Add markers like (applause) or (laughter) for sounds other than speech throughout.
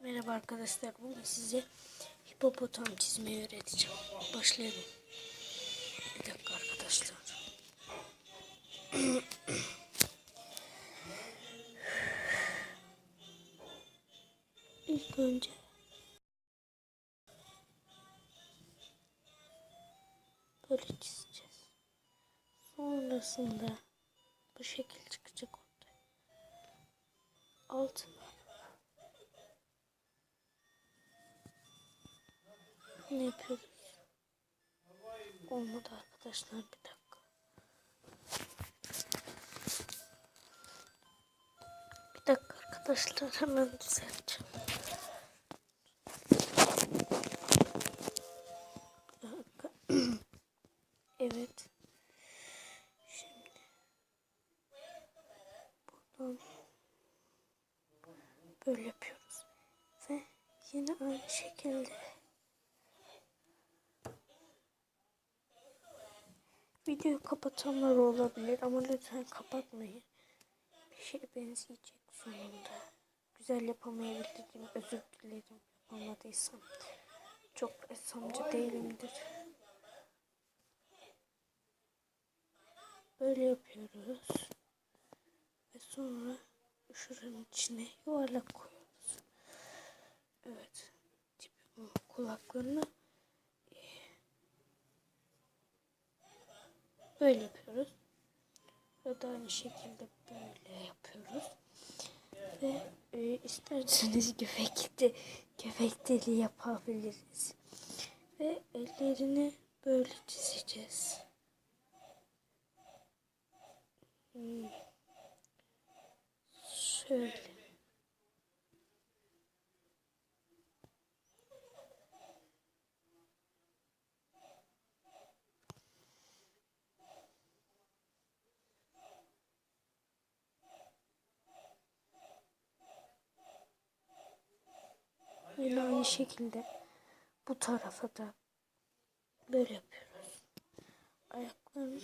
Merhaba arkadaşlar. Bugün size hipopotam çizmeyi öğreteceğim. Başlayalım. Bir dakika arkadaşlar. (clears throat) İlk önce böyle çizeceğiz. Sonrasında bu şekil çıkacak ortaya. Altına Ne yapıyoruz? Olmadı arkadaşlar bir dakika. Bir dakika arkadaşlar hemen düzelteceğim. (clears throat) Evet. Şimdi buradan böyle yapıyoruz. Ve yine aynı şekilde Videoyu kapatanlar olabilir ama lütfen kapatmayın. Bir şey benzeyecek sonunda. Güzel yapamayabilirim. Özür dilerim yapamadıysam. Çok ressamcı değilimdir. Böyle yapıyoruz. Ve sonra şuranın içine yuvarlak koyuyoruz. Evet. Tipi. Kulaklarını Böyle yapıyoruz. Ve da aynı şekilde böyle yapıyoruz. Ve e, isterseniz göbek deli yapabiliriz. Ve ellerini böyle çizeceğiz. Hmm. Şöyle. Yine aynı şekilde bu tarafa da böyle yapıyoruz. Ayaklarını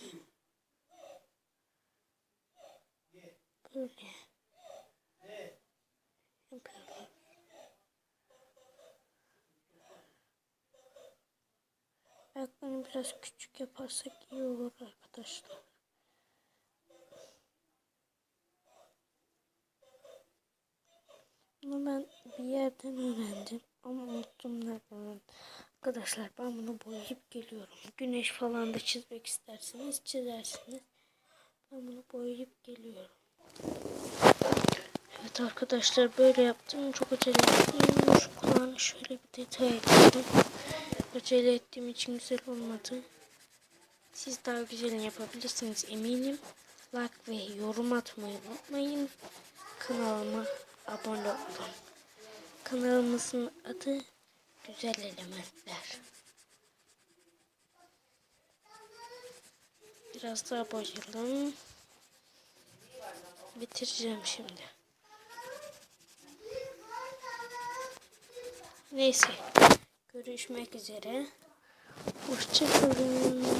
böyle yapıyoruz. Ayaklarını biraz küçük yaparsak iyi olur arkadaşlar. Bunu ben bir yerden öğrendim ama unuttum nereden. Arkadaşlar ben bunu boyayıp geliyorum. Güneş falan da çizmek isterseniz çizersiniz. Ben bunu boyayıp geliyorum. Evet arkadaşlar böyle yaptım. Çok acele ettim. Şu kulağına şöyle bir detay ekledim. Acele ettiğim için güzel olmadı. Siz daha güzelini yapabilirsiniz eminim. Like ve yorum atmayı unutmayın. Kanalıma abone olun. Kanalımızın adı Güzel Elementler. Biraz daha boyayalım. Bitireceğim şimdi. Neyse. Görüşmek üzere. Hoşçakalın.